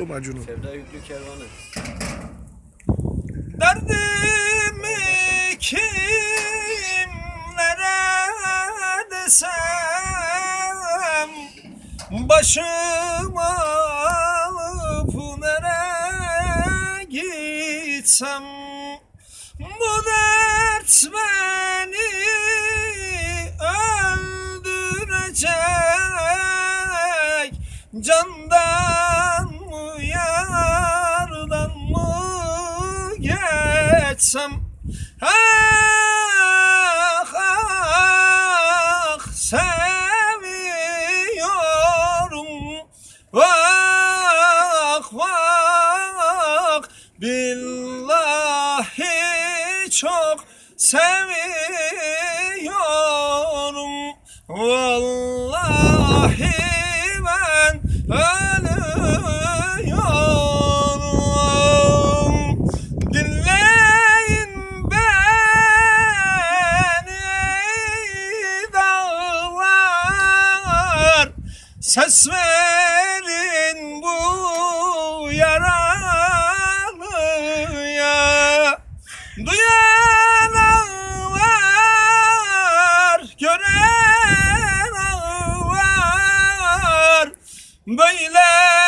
oğlum. Sevda Yüklü Kervanı. Derdimi kimlere desem Başıma alıp nereye gitsem Bu dert beni öldürecek Candan geçsem Ah ah seviyorum. Vak vak billahi çok seviyorum. Vallahi Ses verin bu yaralıya Duyan ağlar Gören ağlar. Böyle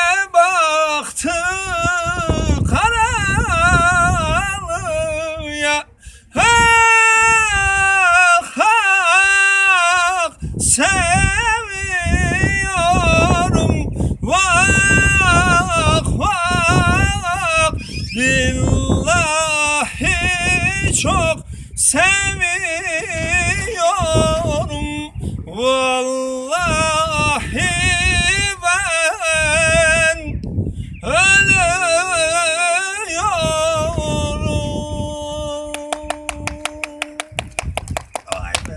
vak billahi çok seviyorum